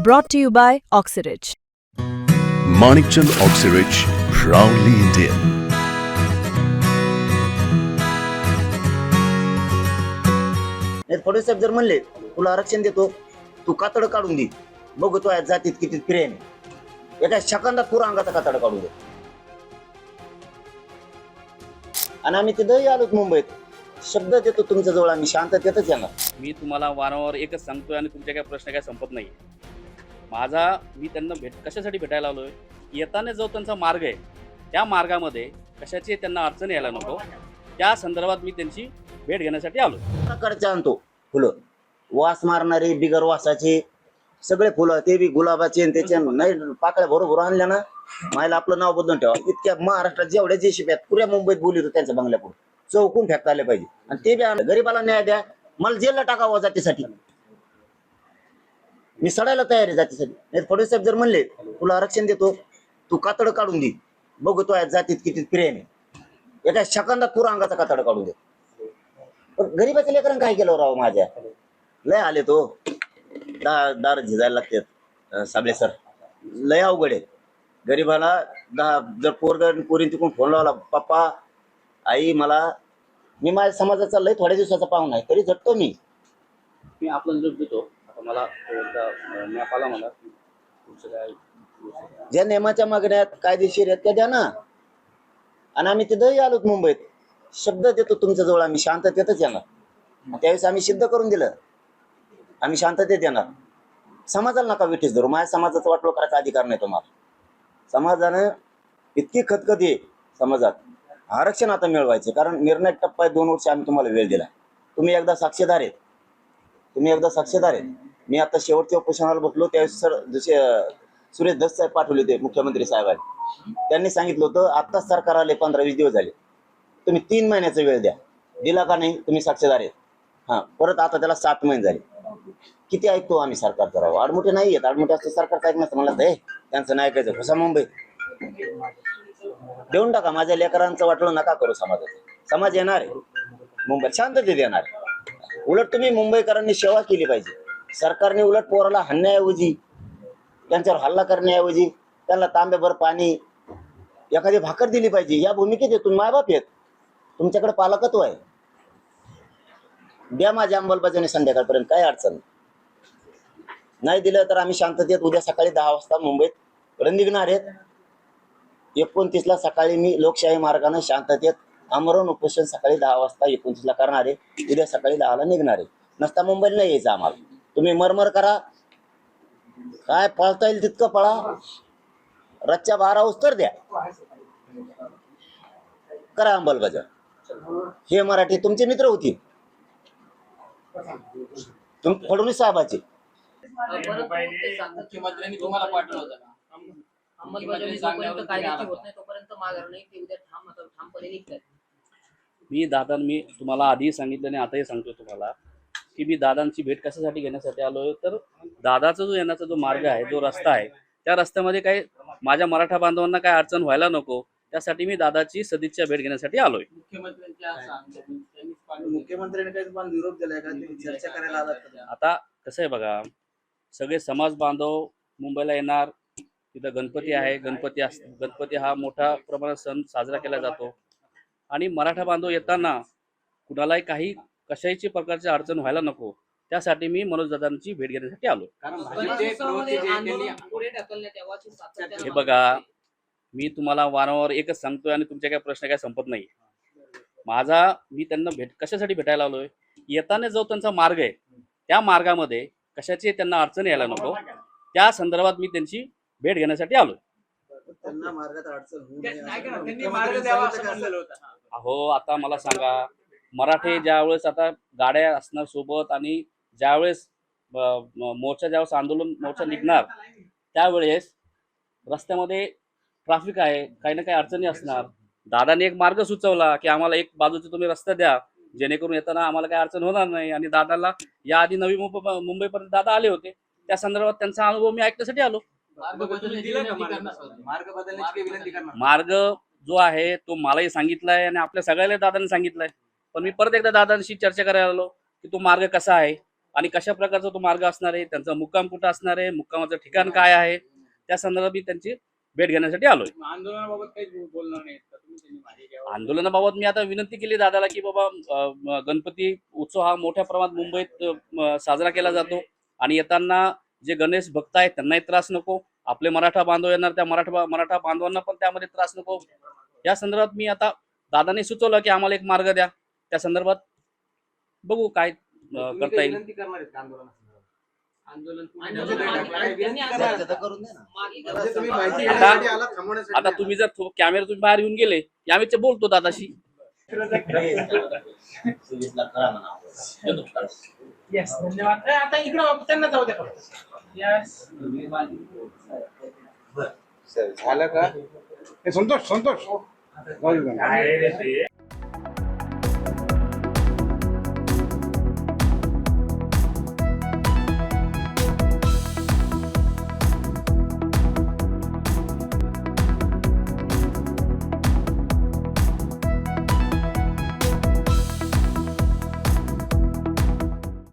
Brought to you by Oxyridge. Manikchand Oxyrich, proudly Indian. नाही फडणवीस साहेब जर म्हणले तुला आरक्षण देतो तू कातड काढून दे बघू तो जातीत किती प्रेम आहे. एका सेकंदात पुरा अंगाचा कातड काढून दे आणि आम्ही तिथंही आलोत मुंबईत शब्द देतो तुमच्या जवळ आम्ही शांततेतच येणार मी तुम्हाला वारंवार एकच सांगतोय आणि तुमचे काही प्रश्न काही संपत नाही माझा मी त्यांना भेट कशासाठी भेटायला आलोय? येताना जो त्यांचा मार्ग आहे त्या मार्गामध्ये कशाची त्यांना अडचण यायला नको त्या संदर्भात मी त्यांची भेट घेण्यासाठी आलो प्रकारचे आणतो फुलं. वास मारणारे बिगर वासाचे सगळे फुलं ते बी गुलाबाचे आणि त्याचे नाही पाकळ्या बरोबर आणल्या ना मायला आपलं नाव बदलून ठेवा. इतक्या महाराष्ट्रात जेवढ्या जे शिप्यात पुऱ्या मुंबईत बोलितो त्यांच्या बंगल्यापुढे. चौकून फेकता आले पाहिजे. आणि ते बी गरीबाला न्याय द्या. मला जेलला टाकावं जातीसाठी. मी सडायला तयार आहे जातीसाठी नाही फडणवीस साहेब जर म्हणले तुला आरक्षण देतो तू कातड काढून दे. बघू तो जातीत किती प्रेम आहे. एका सेकंदात पुरा अंगाचा कातड काढून दे. पण गरीबाच्या लेकरांना काय केलं राव माझ्या? लय आले तो. दार दार झिजायला लागतात साबळे सर. लय अवघड आहे. गरीबाला दहा जर पोरग पोरीन तिकडून फोन लावला पप्पा आई मला मी माझ्या समाजाचा लय थोड्या दिवसाचा पाहुणा आहे तरी झटतो मी. मी आपला निरोप देतो मला मॅप आला मला ज्या नियमाच्या मागण्यात कायदेशीर आहेत त्या द्या ना. आणि आम्ही तिथंही आलोत मुंबईत. शब्द देतो तुमच्या जवळ आम्ही शांततेतच येणार. त्यावेळेस आम्ही सिद्ध करून दिलं. आम्ही शांततेत येणार. समाजाला नका विठीस धरू. माझ्या समाजाचं वाटलो करायचा अधिकार नाही तुम्हाला. समाजानं इतकी खतखत आहे समाजात. आरक्षण आता मिळवायचे कारण निर्णय टप्पा आहे, दोन वर्ष आम्ही तुम्हाला वेळ दिला. तुम्ही एकदा साक्षीदार आहेत. तुम्ही एकदा साक्षीदार आहेत. मी आता शेवटच्या उपोषणाला बसलो त्यावेळेस सर जसे सुरेश दस साहेब पाठवले होते मुख्यमंत्री साहेबांनी. त्यांनी सांगितलं होतं आत्ताच सरकार आले पंधरा वीस दिवस झाले. तुम्ही तीन महिन्याचा वेळ द्या. दिला का नाही तुम्ही साक्षीदार आहेत. हा परत आता त्याला सात महिने झाले. किती ऐकतो आम्ही सरकारचं राव आडमुठे नाही आहेत आडमुठे असतं सरकारचं ऐकण्याचं म्हणलं हे त्यांचं नाही ऐकायचं. कसा मुंबई. देऊन टाका. माझ्या लेकरांचं वाटलं नका करू समाजाचं. समाज येणार आहे. मुंबई शांततेत येणार उलट तुम्ही मुंबईकरांनी सेवा केली पाहिजे. सरकारने उलट पोराला हाणण्याऐवजी त्यांच्यावर हल्ला करण्याऐवजी त्यांना तांब्याभर पाणी एखादी भाकर दिली पाहिजे. या भूमिकेत येतून तुम्ही मायबाप आहेत. तुमच्याकडे पालकत्व आहे. द्या माझ्या अंमलबजावणी संध्याकाळपर्यंत. काय अडचण नाही. दिलं तर आम्ही शांततेत उद्या सकाळी दहा वाजता मुंबईत कडे निघणार आहेत. एकोणतीसला सकाळी मी लोकशाही मार्गाने शांततेत आमरण उपोषण सकाळी दहा वाजता एकोणतीसला करणार आहे. उद्या सकाळी दहाला निघणार आहे. नसता मुंबईला नाही यायचं आम्हाला. तुम्ही मरमर करा. काय पळता येईल तितकं पळा. रच्च्या बारा उत्तर द्या. करा अंमलबजावणी हे मराठी तुमचे मित्र होती तुम फडणवीस साहेबाचे. मी दादा मी तुम्हाला आधी सांगितलं आणि आताही सांगतो तुम्हाला. की मी दादांची भेट कशासाठी घेण्यासाठी आलोय? तर दादाचा जो येण्याचा जो मार्ग आहे जो रस्ता आहे त्या रस्त्यामध्ये काही माझ्या मराठा बांधवांना काय अडचण व्हायला नको त्यासाठी मी दादाची सदिच्छा भेट घेण्यासाठी आलोय. काही? आता कसं आहे बघा सगळे समाज बांधव मुंबईला येणार तिथं गणपती आहे गणपती अस गणपती हा मोठ्या प्रमाणात सण साजरा केला जातो. आणि मराठा बांधव येताना कुणालाही काही कशाची प्रकारची अडचण व्हायला नको त्यासाठी मी मनोज दादांची भेट घेण्यासाठी आलो. कारण भाजपचे गणेशोत्सवामध्ये प्रवक्ते जे आहेत आंदोलन त्यांनी पुढे ढकलण्यात यावाची सातत्यानं हे बघा मी तुम्हाला वारंवार एकच सांगतोय आणि तुमचे काही प्रश्न काही संपत नाही. माझा मी त्यांना भेट कशासाठी भेटायला आलोय? येताना जो त्यांचा मार्ग आहे त्या मार्गामध्ये कशाची त्यांना अडचण यायला नको त्या संदर्भात मी त्यांची भेट घेण्यासाठी आलोय. त्यांना मार्गात अडचण हा. अहो आता मला सांगा मराठे ज्यावेळेस आता गाड्या असणार सोबत आणि ज्यावेळेस मोर्चा ज्यावेळेस आंदोलन मोर्चा निघणार त्यावेळेस रस्त्यामध्ये ट्रॅफिक आहे काही ना काही अडचणी असणार. दादाने एक मार्ग सुचवला की आम्हाला एक बाजूचा तुम्ही रस्ता द्या जेणेकरून येताना आम्हाला काही अडचण होणार नाही. आणि दादाला याआधी नवी मुंबई मुंबईपर्यंत दादा आले होते. त्या संदर्भात त्यांचा अनुभव मी ऐकण्यासाठी आलो. मार्ग जो आहे तो मलाही सांगितलाय आणि आपल्या सगळ्याला दादाने सांगितलंय. पण मी परत एकदा दादांशी चर्चा करायला आलो की तो मार्ग कसा आहे आणि कशा प्रकारचा तो मार्ग असणार आहे त्यांचा मुक्काम कुठं असणार आहे मुक्कामाचं ठिकाण काय आहे त्या संदर्भात मी त्यांची भेट घेण्यासाठी आलोय. आंदोलनाबाबत काही बोलणार नाही आंदोलनाबाबत मी आता विनंती केली दादाला की बाबा गणपती उत्सव हा मोठ्या प्रमाणात मुंबईत साजरा केला जातो आणि येताना जे गणेश भक्त आहेत त्यांनाही त्रास नको. आपले मराठा बांधव येणार त्या मराठा मराठा बांधवांना पण त्यामध्ये त्रास नको. या संदर्भात मी आता दादाने सुचवलं की आम्हाला एक मार्ग द्या. त्या संदर्भात बघू काय करता येईल. आता- तुम्ही जर कॅमेरा तुम्ही बाहेर येऊन गेले यावेळी बोलतो दादाशी. धन्यवाद. आता इकडं त्यांना जाऊ द्या येस झालं का? संतोष संतोष.